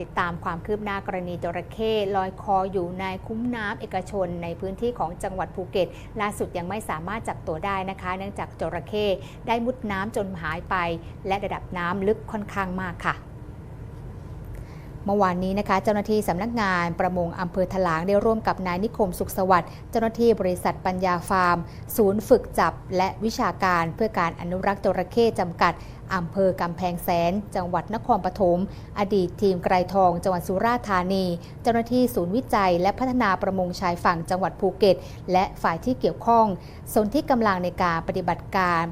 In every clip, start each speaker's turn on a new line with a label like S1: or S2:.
S1: ติดตามความคืบหน้ากรณีจระเข้ลอยคออยู่ในคุ้มน้ำเอกชน ในพื้นที่ของจังหวัดภูเก็ต ล่าสุดยังไม่สามารถจับตัวได้นะคะ เนื่องจากจระเข้ได้มุดน้ำจนหายไป และระดับน้ำลึกค่อนข้างมากค่ะ เมื่อวานนี้นะคะ เจ้าหน้าที่สำนักงานประมงอำเภอถลางได้ร่วมกับนายนิคมสุขสวัสดิ์เจ้าหน้าที่บริษัทปัญญาฟาร์ม ศูนย์ฝึกจับและวิชาการเพื่อการอนุรักษ์จระเข้จำกัดอำเภอกำแพงแสน จังหวัดนครปฐม อดีตทีมไกรทอง จังหวัดสุราษฎร์ธานี เจ้าหน้าที่ศูนย์วิจัย และพัฒนาประมงชายฝั่งจังหวัดภูเก็ต และฝ่ายที่เกี่ยวข้องสนที่กำลังในการปฏิบัติการ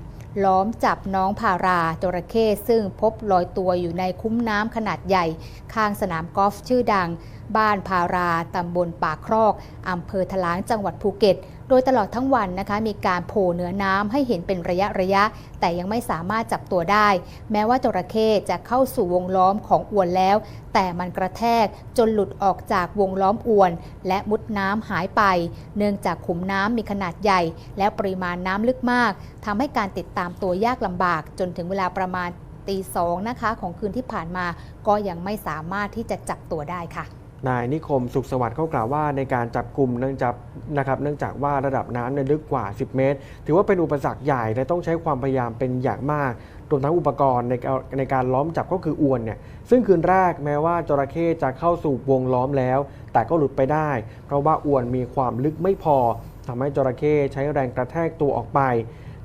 S1: ล้อมจับน้องพาราจระเข้ซึ่งพบลอยตัวอยู่ในคุ้มน้ำขนาดใหญ่ ข้างสนามกอล์ฟชื่อดัง บ้านพาราตำบลป่าครอกอำเภอถลางจังหวัดภูเก็ต โดยตลอดทั้งวันนะคะ มีการโผล่เหนือน้ำให้เห็นเป็นระยะระยะ แต่ยังไม่สามารถจับตัวได้ แม้ว่าจระเข้จะเข้าสู่วงล้อมของอวนแล้ว แต่มันกระแทกจนหลุดออกจากวงล้อมอวน และมุดน้ำหายไป เนื่องจากขุมน้ำมีขนาดใหญ่ และปริมาณน้ำลึกมากทำให้การติดตามตัวยากลำบากจนถึงเวลาประมาณตีสองนะคะของคืนที่ผ่านมาก็ยังไม่สามารถที่จะจับตัวได้ค่ะ
S2: นายนิคมสุขสวัสดิ์เขากล่าวว่าในการจับกลุ่มเนื่องจากนะครับเนื่องจากว่าระดับน้ำเนี่ยลึกกว่า 10 เมตร ถือว่าเป็นอุปสรรคใหญ่และต้องใช้ความพยายามเป็นอย่างมากรวมทั้งอุปกรณ์ในในการล้อมจับก็คืออวนเนี่ยซึ่งคืนแรกแม้ว่าจระเข้จะเข้าสู่วงล้อมแล้ว แต่ก็หลุดไปได้ เพราะว่าอวนมีความลึกไม่พอทำให้จระเข้ใช้แรงกระแทกตัวออกไป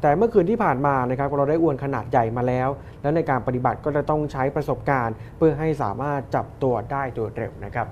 S2: แต่เมื่อคืนที่ผ่านมานะครับเราได้อวนขนาดใหญ่มาแล้ว และในการปฏิบัติก็จะต้องใช้ประสบการณ์ เพื่อให้สามารถจับตัวได้โดยเร็วนะครับ